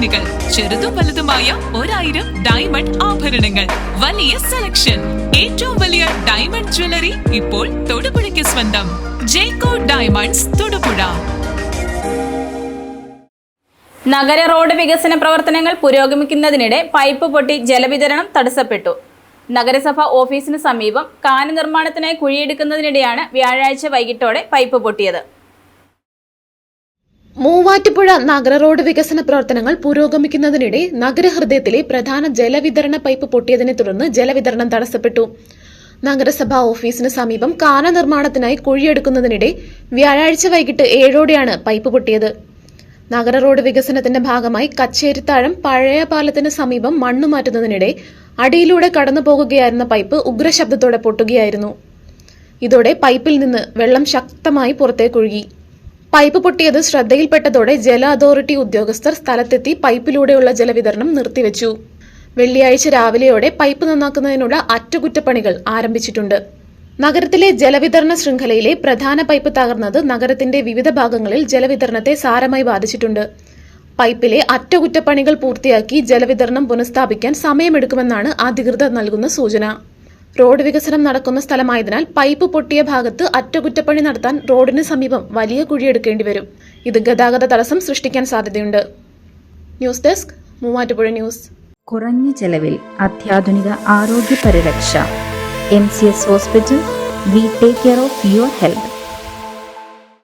ചെയിനുകൾ ചെറുതും വലുതുമായ ഒരായിരം ഡയമണ്ട് ആഭരണങ്ങൾ. വലിയ സെലക്ഷൻ ഏറ്റവും വലിയ ഡയമണ്ട് ജ്വല്ലറി ഇപ്പോൾ തൊടുപുഴയ്ക്ക് സ്വന്തം. ജേക്കോ ഡയമണ്ട്സ് തൊടുപുഴ. നഗര റോഡ് വികസന പ്രവർത്തനങ്ങൾ പുരോഗമിക്കുന്നതിനിടെ പൈപ്പ് പൊട്ടി ജലവിതരണം തടസ്സപ്പെട്ടു. നഗരസഭ ഓഫീസിന് സമീപം കാന നിർമ്മാണത്തിനായി കുഴിയെടുക്കുന്നതിനിടെയാണ് വ്യാഴാഴ്ച വൈകിട്ടോടെ പൈപ്പ് പൊട്ടിയത്. മൂവാറ്റുപുഴ നഗര റോഡ് വികസന പ്രവർത്തനങ്ങൾ പുരോഗമിക്കുന്നതിനിടെ നഗരഹൃദയത്തിലെ പ്രധാന ജലവിതരണ പൈപ്പ് പൊട്ടിയതിനെ തുടർന്ന് ജലവിതരണം തടസ്സപ്പെട്ടു. നഗരസഭാ ഓഫീസിന് സമീപം കാന നിർമ്മാണത്തിനായി കുഴിയെടുക്കുന്നതിനിടെ വ്യാഴാഴ്ച വൈകിട്ട് ഏഴോടെയാണ് പൈപ്പ് പൊട്ടിയത്. നഗര റോഡ് വികസനത്തിന്റെ ഭാഗമായി കച്ചേരിത്താഴം പഴയ പാലത്തിന് സമീപം മണ്ണ് മാറ്റുന്നതിനിടെ അടിയിലൂടെ കടന്നു പോകുകയായിരുന്ന പൈപ്പ് ഉഗ്രശബ്ദത്തോടെ പൊട്ടുകയായിരുന്നു. ഇതോടെ പൈപ്പിൽ നിന്ന് വെള്ളം ശക്തമായി പുറത്തേക്കൊഴുകി. പൈപ്പ് പൊട്ടിയത് ശ്രദ്ധയിൽപ്പെട്ടതോടെ ജല അതോറിറ്റി ഉദ്യോഗസ്ഥർ സ്ഥലത്തെത്തി പൈപ്പിലൂടെയുള്ള ജലവിതരണം നിർത്തിവെച്ചു. വെള്ളിയാഴ്ച രാവിലെയോടെ പൈപ്പ് നന്നാക്കുന്നതിനുള്ള അറ്റകുറ്റപ്പണികൾ ആരംഭിച്ചിട്ടുണ്ട്. നഗരത്തിലെ ജലവിതരണ ശൃംഖലയിലെ പ്രധാന പൈപ്പ് തകർന്നത് നഗരത്തിന്റെ വിവിധ ഭാഗങ്ങളിൽ ജലവിതരണത്തെ സാരമായി ബാധിച്ചിട്ടുണ്ട്. പൈപ്പിലെ അറ്റകുറ്റപ്പണികൾ പൂർത്തിയാക്കി ജലവിതരണം പുനഃസ്ഥാപിക്കാൻ സമയമെടുക്കുമെന്നാണ് അധികൃതർ നൽകുന്ന സൂചന. റോഡ് വികസനം നടക്കുന്ന സ്ഥലമായതിനാൽ പൈപ്പ് പൊട്ടിയ ഭാഗത്ത് അറ്റകുറ്റപ്പണി നടത്താൻ റോഡിന് സമീപം വലിയ കുഴിയെടുക്കേണ്ടി വരും. ഇത് ഗതാഗത തടസ്സം സൃഷ്ടിക്കാൻ സാധ്യതയുണ്ട്. News desk Muvattupuzha news. കുറഞ്ഞ ചെലവിൽ അത്യാധുനിക ആരോഗ്യ പരിരക്ഷ M C S hospital we take care of your health.